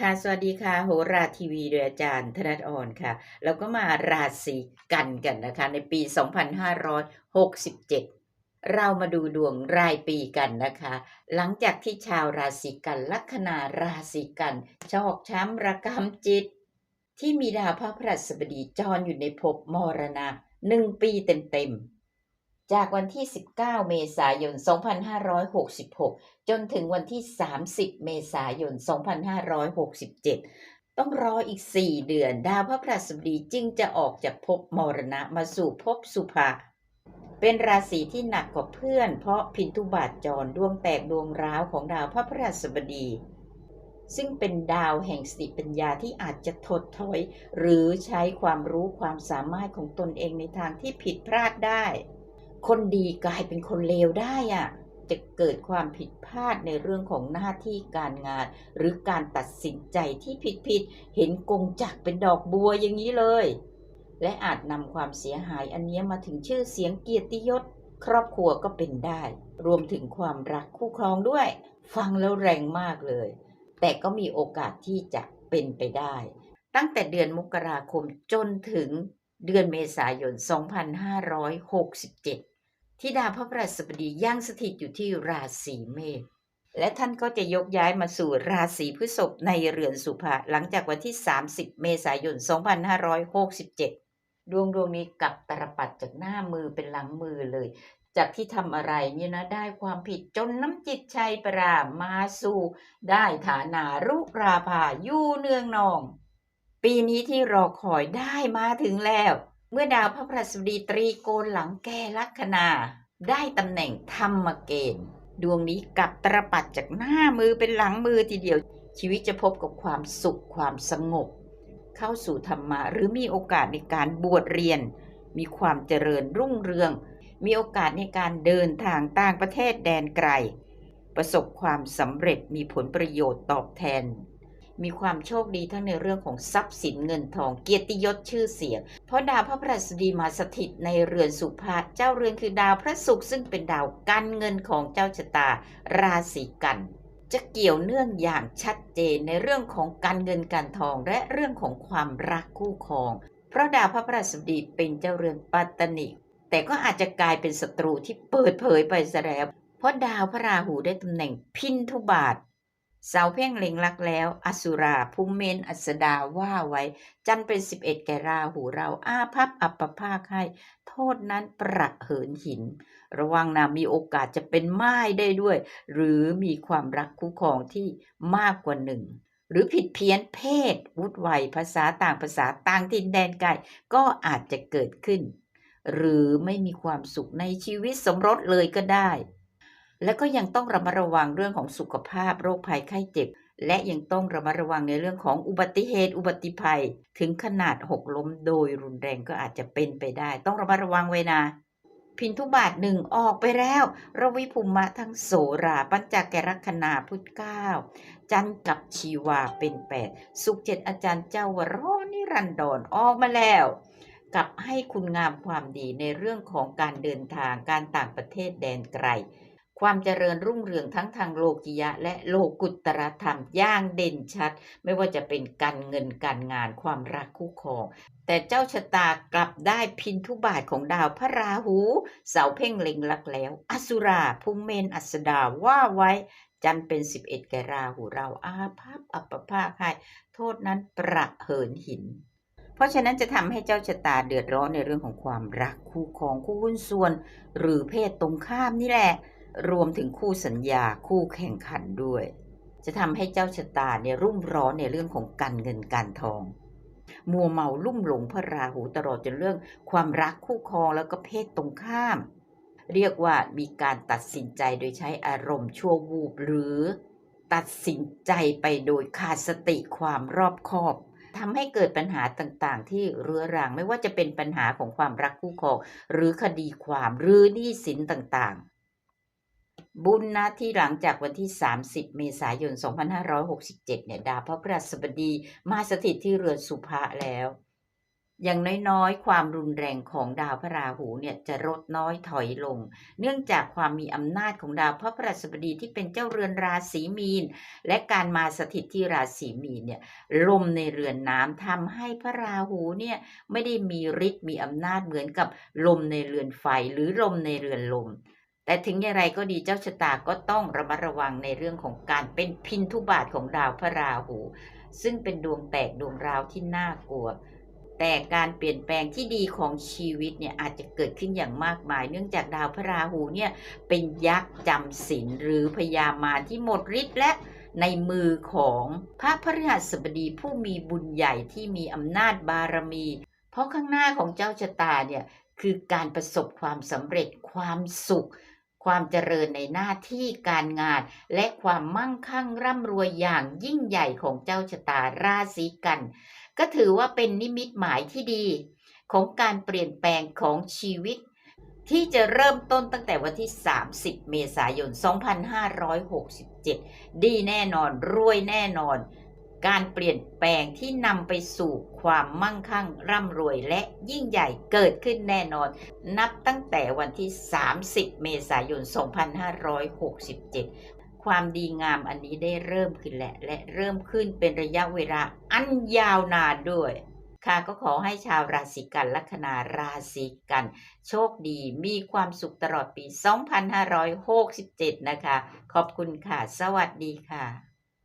ค่ะสวัสดีค่ะ โหราทีวีโดยอาจารย์ธนัทอ่อนค่ะ เราก็มาราศีกันกันนะคะ ในปี 2567 เรามาดูดวงรายปีกันนะคะ หลังจากที่ชาวราศีกันลัคนาราศีกันชอกช้ำระกำจิต ที่มีดาวพระพฤหัสบดีจรอยู่ในภพมรณะหนึ่งปีเต็มๆ จากวันที่ 19 เมษายน 2566 จนถึงวันที่ 30 เมษายน 2567 ต้องรออีก 4 เดือน ดาวพระพฤหัสบดีจึงจะออกจากภพมรณะมาสู่ภพสุภะเป็นราศีที่หนักกว่าเพื่อน เพราะพินทุบาทจรดวงแตกดวงร้าวของดาวพระพฤหัสบดี ซึ่งเป็นดาวแห่งสติปัญญาที่อาจจะถดถอย หรือใช้ความรู้ความสามารถของตนเองในทางที่ผิดพลาดได้ คนดีกลายเป็นคนเลวได้อะจะเกิดความผิดพลาดในเรื่องของหน้าที่การงาน หรือการตัดสินใจที่ผิดผิดเห็นกงจักรเป็นดอกบัวอย่างนี้เลย และอาจนำความเสียหายอันเนี้ยมาถึงชื่อเสียงเกียรติยศ ครอบครัวก็เป็นได้ รวมถึงความรักคู่ครองด้วย ฟังแล้วแรงมากเลย แต่ก็มีโอกาสที่จะเป็นไปได้ ตั้งแต่เดือนมกราคมจนถึงเดือนเมษายน 2567 ที่ดาพระพฤหัสบดียังสถิตอยู่ที่ราศีเมษและท่านก็จะยกย้ายมาสู่ราศีพฤษภในเรือนสุภะหลังจากวันที่ 30 เมษายน 2567 ดวงดวงนี้กลับตรปัดจากหน้ามือเป็นหลังมือเลย จากที่ทำอะไรเนี่ยนะได้ความผิดจนน้ำจิตชัยปรามาสู่ได้ฐานารุราภาอยู่เนืองนอง ปีนี้ที่รอคอยได้มาถึงแล้ว เมื่อดาวพระพฤหัสบดีตรีโกนหลังแก่ลัคนา ได้ตำแหน่งธรรมเกณฑ์ ดวงนี้กลับตรปัดจากหน้ามือเป็นหลังมือทีเดียว ชีวิตจะพบกับความสุขความสงบ เข้าสู่ธรรมะหรือมีโอกาสในการบวชเรียน มีความเจริญรุ่งเรือง มีโอกาสในการเดินทางต่างประเทศแดนไกล ประสบความสำเร็จมีผลประโยชน์ตอบแทน มีความโชคดีทั้งในเรื่องของทรัพย์สินเงินทองเกียรติยศชื่อเสียง เพราะดาวพระพฤหัสดีมาสถิตในเรือนสุภาเจ้าเรือนคือดาวพระศุกร์ซึ่งเป็นดาวการเงินของเจ้าชะตา ราศีกัน จะเกี่ยวเนื่องอย่างชัดเจนในเรื่องของการเงินการทองและเรื่องของความรักคู่ครอง เพราะดาวพระพฤหัสบดีเป็นเจ้าเรือนปัตตนิแต่ก็อาจจะกลายเป็นศัตรูที่เปิดเผยไปซะแล้วเพราะดาวพระราหูได้ตำแหน่งพินทุบาท เสาเพ่งเล็งลักแล้ว อสุราภูมเมน อัสดาว่าไว้ จันเป็น11แก่ราหูเรา อาพับอัปปภาคให้ โทษนั้นประเหินหิน ระวังนะมีโอกาสจะเป็นไม้ได้ด้วย หรือมีความรักคู่ครองที่มากกว่าหนึ่ง หรือผิดเพี้ยนเพศ วุฒิวัยภาษาต่างภาษาต่างถิ่นแดนไกลก็อาจจะเกิดขึ้น หรือไม่มีความสุขในชีวิตสมรสเลยก็ได้ และก็ยังต้องระมัดระวังเรื่องของสุขภาพโรคภัยไข้เจ็บ และยังต้องระมัดระวังในเรื่องของอุบัติเหตุ อุบัติภัย ถึงขนาดหกล้มโดยรุนแรงก็อาจจะเป็นไปได้ ต้องระมัดระวังไว้นะพินทุบาทหนึ่งออกไปแล้วรวิภูมะทั้งโสราปัญจแกรัคนาพุทธเก้าจันทร์กับชีวาเป็นแปดสุขเจ็ดอาจารย์เจ้าวรนิรันดรออกมาแล้ว กับให้คุณงามความดีในเรื่องของการเดินทางการต่างประเทศแดนไกล ความเจริญรุ่งเรืองทั้งทางโลกิยะ และโลกุตรธรรมย่างเด่นชัด ไม่ว่าจะเป็นการเงินการงานความรักคู่ครองแต่เจ้าชะตากลับได้พินทุบาทของดาวพระราหู เสาเพ่งเล็งลักแล้ว อสุราภูมเมนอัสดาว่าไว้ จันเป็น11แก่ราหูเราอาภัพอัปปภาคให้โทษนั้นประเหินหินเพราะฉะนั้นจะทำให้เจ้าชะตาเดือดร้อนในเรื่องของความรักคู่ครองคู่หุ้นส่วน หรือเพศตรงข้ามนี่แหละ รวมถึงคู่สัญญาคู่แข่งขันด้วย จะทำให้เจ้าชะตาเนี่ยรุ่มร้อนในเรื่องของการเงินการทอง มัวเมาลุ่มหลงพระราหูตลอดจนเรื่องความรักคู่ครองแล้วก็เพศตรงข้าม เรียกว่ามีการตัดสินใจโดยใช้อารมณ์ชั่ววูบหรือ ตัดสินใจไปโดยขาดสติความรอบคอบทำให้เกิดปัญหาต่างๆ ที่เรื้อรังไม่ว่าจะเป็นปัญหาของความรักคู่ครองหรือคดีความหรือหนี้สินต่างๆ บุญนะที่หลังจากวันที่ 30 เมษายน 2567 เนี่ยดาวพระพฤหัสบดีมาสถิตที่เรือนสุภะแล้ว อย่างน้อยๆ ความรุนแรงของดาวพระราหูเนี่ยจะลดน้อยถอยลง เนื่องจากความมีอำนาจของดาวพระพฤหัสบดีที่เป็นเจ้าเรือนราศีมีน และการมาสถิตที่ราศีมีนเนี่ยลมในเรือนน้ำทำให้พระราหูเนี่ยไม่ได้มีฤทธิ์มีอำนาจเหมือนกับลมในเรือนไฟหรือลมในเรือนลม แต่ถึงอย่างไรก็ดีเจ้าชะตาก็ต้องระมัดระวังในเรื่องของการเป็นพินทุบาทของดาวพระราหู ซึ่งเป็นดวงแตกดวงราวที่น่ากลัว แต่การเปลี่ยนแปลงที่ดีของชีวิตเนี่ยอาจจะเกิดขึ้นอย่างมากมาย เนื่องจากดาวพระราหูเนี่ยเป็นยักษ์จำศีลหรือพญามารที่หมดฤทธิ์และในมือของพระพฤหัสบดีผู้มีบุญใหญ่ที่มีอำนาจบารมี เพราะข้างหน้าของเจ้าชะตาเนี่ยคือการประสบความสำเร็จความสุข ความเจริญในหน้าที่การงาน และความมั่งคั่งร่ำรวยอย่างยิ่งใหญ่ของเจ้าชะตาราศีกัน ก็ถือว่าเป็นนิมิตหมายที่ดี ของการเปลี่ยนแปลงของชีวิต ที่จะเริ่มต้นตั้งแต่วันที่ 30 เมษายน 2567 ดีแน่นอน รวยแน่นอน การเปลี่ยนแปลงที่นำไปสู่ความมั่งคั่งร่ำรวยและยิ่งใหญ่เกิดขึ้นแน่นอน นับตั้งแต่วันที่ 30 เมษายน 2567ความดีงามอันนี้ได้เริ่มขึ้นแล้วและเริ่มขึ้นเป็นระยะเวลาอันยาวนานด้วย ค่ะก็ขอให้ชาวราศีกันลัคนาราศีกัน โชคดีมีความสุขตลอดปี 2567 นะคะ ขอบคุณค่ะ สวัสดีค่ะ